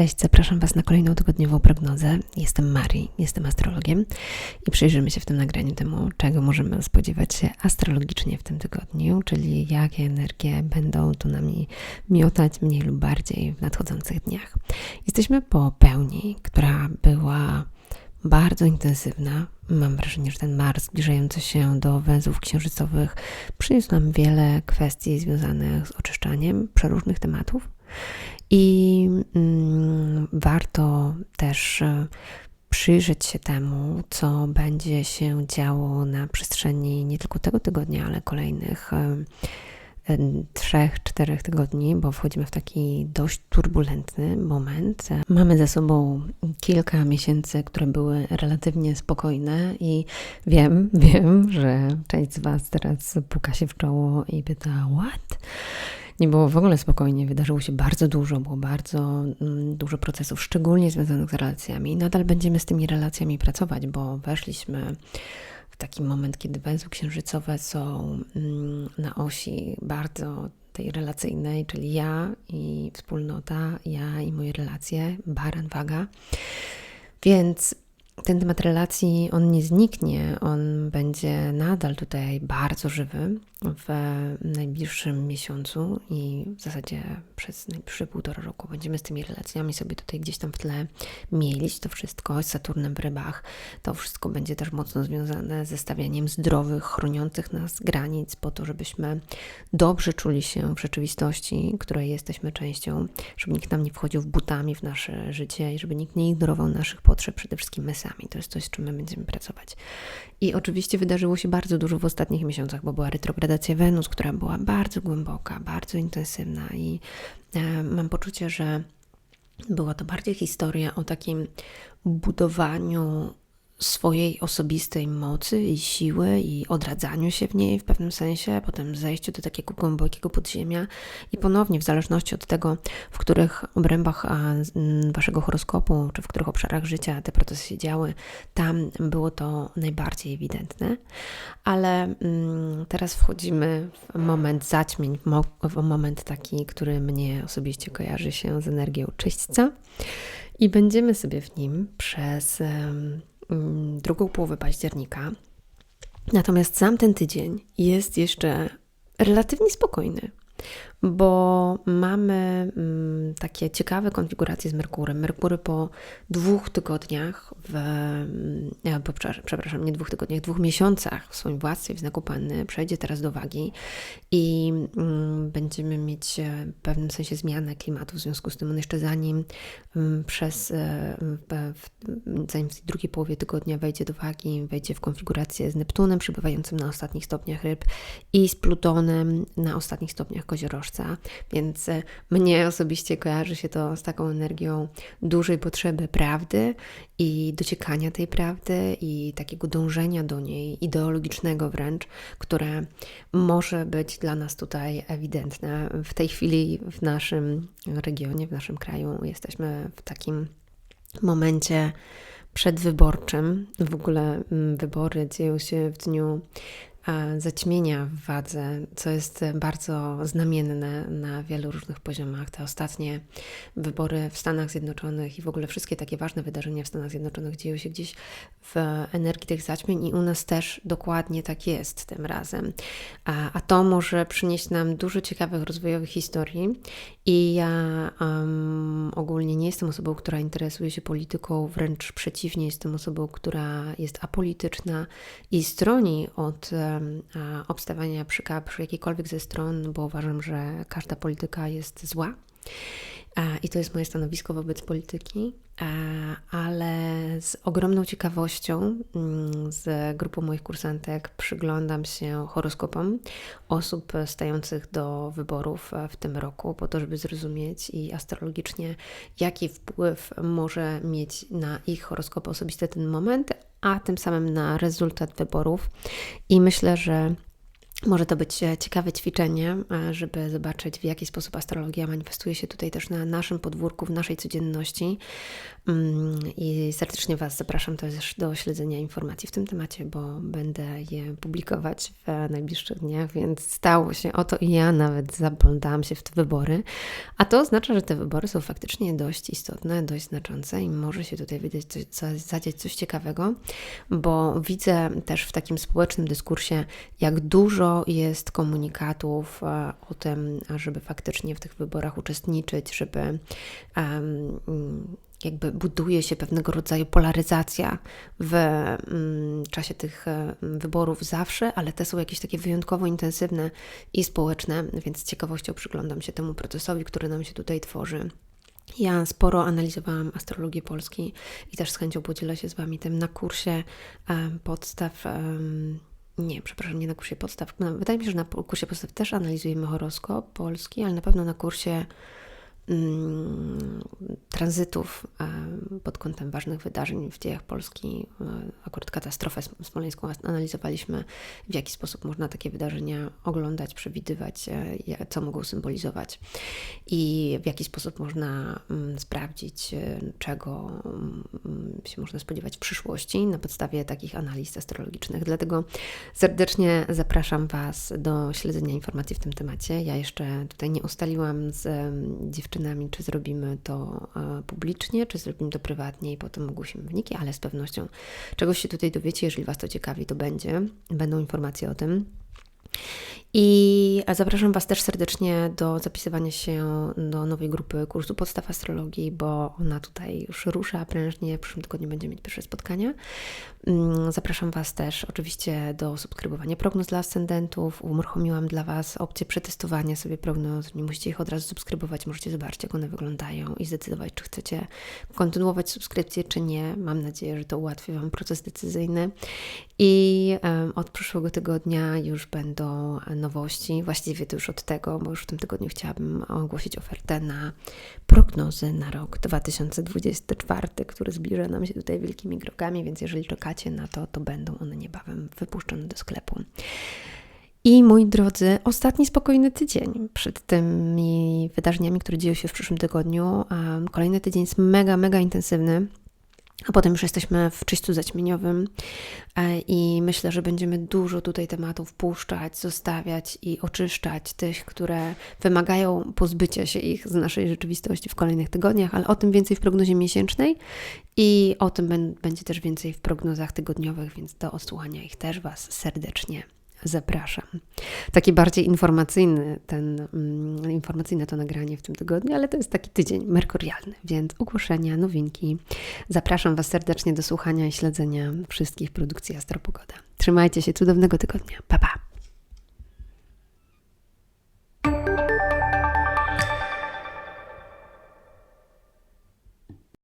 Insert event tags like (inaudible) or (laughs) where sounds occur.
Cześć, zapraszam Was na kolejną tygodniową prognozę. Jestem Marii, jestem astrologiem i przyjrzymy się w tym nagraniu temu, czego możemy spodziewać się astrologicznie w tym tygodniu, czyli jakie energie będą tu nami miotać mniej lub bardziej w nadchodzących dniach. Jesteśmy po pełni, która była bardzo intensywna. Mam wrażenie, że ten Mars zbliżający się do węzłów księżycowych przyniósł nam wiele kwestii związanych z oczyszczaniem przeróżnych tematów. I mm, warto też e, przyjrzeć się temu, co będzie się działo na przestrzeni nie tylko tego tygodnia, ale kolejnych e, e, trzech, czterech tygodni, bo wchodzimy w taki dość turbulentny moment. Mamy za sobą kilka miesięcy, które były relatywnie spokojne i wiem, (laughs) wiem, że część z Was teraz puka się w czoło i pyta, what? Nie było w ogóle spokojnie, wydarzyło się bardzo dużo, było bardzo mm, dużo procesów, szczególnie związanych z relacjami. Nadal będziemy z tymi relacjami pracować, bo weszliśmy w taki moment, kiedy węzły księżycowe są mm, na osi bardzo tej relacyjnej, czyli ja i wspólnota, ja i moje relacje, baran, waga. Więc ten temat relacji, on nie zniknie, on będzie nadal tutaj bardzo żywy w najbliższym miesiącu i w zasadzie przez najbliższe półtora roku będziemy z tymi relacjami sobie tutaj gdzieś tam w tle mielić to wszystko z Saturnem w rybach. To wszystko będzie też mocno związane ze stawianiem zdrowych, chroniących nas granic po to, żebyśmy dobrze czuli się w rzeczywistości, której jesteśmy częścią, żeby nikt nam nie wchodził w butami w nasze życie i żeby nikt nie ignorował naszych potrzeb, przede wszystkim my sami. To jest coś, z czym my będziemy pracować. I oczywiście wydarzyło się bardzo dużo w ostatnich miesiącach, bo była Wenus, która była bardzo głęboka, bardzo intensywna i e, mam poczucie, że była to bardziej historia o takim budowaniu swojej osobistej mocy i siły i odradzaniu się w niej w pewnym sensie, potem zejściu do takiego głębokiego podziemia i ponownie w zależności od tego, w których obrębach waszego horoskopu, czy w których obszarach życia te procesy się działy, tam było to najbardziej ewidentne. Ale mm, teraz wchodzimy w moment zaćmień, w moment taki, który mnie osobiście kojarzy się z energią czyśćca i będziemy sobie w nim przez Mm, drugą połowę października. Natomiast sam ten tydzień jest jeszcze relatywnie spokojny bo mamy mm, takie ciekawe konfiguracje z Merkurem. Merkury po dwóch tygodniach, w, mm, po, przepraszam, nie dwóch tygodniach, dwóch miesiącach w swoim władztwie w znaku Panny przejdzie teraz do wagi i mm, będziemy mieć e, w pewnym sensie zmianę klimatu. W związku z tym on jeszcze zanim przez, e, zanim w drugiej połowie tygodnia wejdzie do wagi, wejdzie w konfigurację z Neptunem przybywającym na ostatnich stopniach ryb i z Plutonem na ostatnich stopniach koziorożca więc e, mnie osobiście kojarzy się to z taką energią dużej potrzeby prawdy i dociekania tej prawdy i takiego dążenia do niej, ideologicznego wręcz, które może być dla nas tutaj ewidentne. W tej chwili w naszym regionie, w naszym kraju jesteśmy w takim momencie przedwyborczym. W ogóle mm, wybory dzieją się w dniu zaćmienia w wadze, co jest bardzo znamienne na wielu różnych poziomach. Te ostatnie wybory w Stanach Zjednoczonych i w ogóle wszystkie takie ważne wydarzenia w Stanach Zjednoczonych dzieją się gdzieś w energii tych zaćmień i u nas też dokładnie tak jest tym razem. A, a to może przynieść nam dużo ciekawych rozwojowych historii i ja um, ogólnie nie jestem osobą, która interesuje się polityką, wręcz przeciwnie, jestem osobą, która jest apolityczna i stroni od obstawiania przy, przy jakiejkolwiek ze stron, bo uważam, że każda polityka jest zła. I to jest moje stanowisko wobec polityki, ale z ogromną ciekawością mm, z grupą moich kursantek przyglądam się horoskopom osób stających do wyborów w tym roku, po to, żeby zrozumieć i astrologicznie, jaki wpływ może mieć na ich horoskopy osobiste ten moment, a tym samym na rezultat wyborów. I myślę, że Może to być e, ciekawe ćwiczenie, e, żeby zobaczyć, w jaki sposób astrologia manifestuje się tutaj też na naszym podwórku, w naszej codzienności. Mm, I serdecznie Was zapraszam też do śledzenia informacji w tym temacie, bo będę je publikować w najbliższych dniach, więc stało się oto i ja nawet zaplątałam się w te wybory. A to oznacza, że te wybory są faktycznie dość istotne, dość znaczące i może się tutaj wydać coś, zadziać coś ciekawego, bo widzę też w takim społecznym dyskursie, jak dużo jest komunikatów e, o tym, żeby faktycznie w tych wyborach uczestniczyć, żeby jakby buduje się pewnego rodzaju polaryzacja w mm, czasie tych e, wyborów zawsze, ale te są jakieś takie wyjątkowo intensywne i społeczne, więc z ciekawością przyglądam się temu procesowi, który nam się tutaj tworzy. Ja sporo analizowałam astrologię Polski i też z chęcią podzielę się z Wami tym na kursie podstaw nie, przepraszam, nie na kursie podstaw. No, wydaje mi się, że na kursie podstaw też analizujemy horoskop polski, ale na pewno na kursie tranzytów pod kątem ważnych wydarzeń w dziejach Polski, e, akurat katastrofę smoleńską analizowaliśmy, w jaki sposób można takie wydarzenia oglądać, przewidywać, e, co mogą symbolizować i w jaki sposób można mm, sprawdzić, e, czego mm, się można spodziewać w przyszłości na podstawie takich analiz astrologicznych. Dlatego serdecznie zapraszam Was do śledzenia informacji w tym temacie. Ja jeszcze tutaj nie ustaliłam z dziewczynami, dziewczynami, czy zrobimy to e, publicznie, czy zrobimy to prywatnie i potem ogłosimy wyniki, ale z pewnością czegoś się tutaj dowiecie. Jeżeli Was to ciekawi, to będzie. Będą informacje o tym. I zapraszam Was też serdecznie do zapisywania się do nowej grupy kursu podstaw astrologii, bo ona tutaj już rusza prężnie. W przyszłym tygodniu będziemy mieć pierwsze spotkania. Mm, zapraszam Was też oczywiście do subskrybowania prognoz dla ascendentów. Uruchomiłam dla Was opcję przetestowania sobie prognoz. Nie musicie ich od razu subskrybować, możecie zobaczyć, jak one wyglądają i zdecydować, czy chcecie kontynuować subskrypcję, czy nie. Mam nadzieję, że to ułatwi Wam proces decyzyjny. I od przyszłego tygodnia już będą nowości, właściwie to już od tego, bo już w tym tygodniu chciałabym ogłosić ofertę na prognozy na rok 2024, który zbliża nam się tutaj wielkimi krokami, więc jeżeli czekacie na to, to będą one niebawem wypuszczone do sklepu. I moi drodzy, ostatni spokojny tydzień przed tymi wydarzeniami, które dzieją się w przyszłym tygodniu. Kolejny tydzień jest mega, mega intensywny. A potem już jesteśmy w czyściu zaćmieniowym e, i myślę, że będziemy dużo tutaj tematów puszczać, zostawiać i oczyszczać tych, które wymagają pozbycia się ich z naszej rzeczywistości w kolejnych tygodniach, ale o tym więcej w prognozie miesięcznej i o tym będzie też więcej w prognozach tygodniowych, więc do odsłuchania ich też Was serdecznie zapraszam. Taki bardziej informacyjny, ten, um, informacyjne to nagranie w tym tygodniu, ale to jest taki tydzień merkurialny, więc ogłoszenia, nowinki. Zapraszam Was serdecznie do słuchania i śledzenia wszystkich produkcji Astropogoda. Trzymajcie się, cudownego tygodnia. Pa, pa!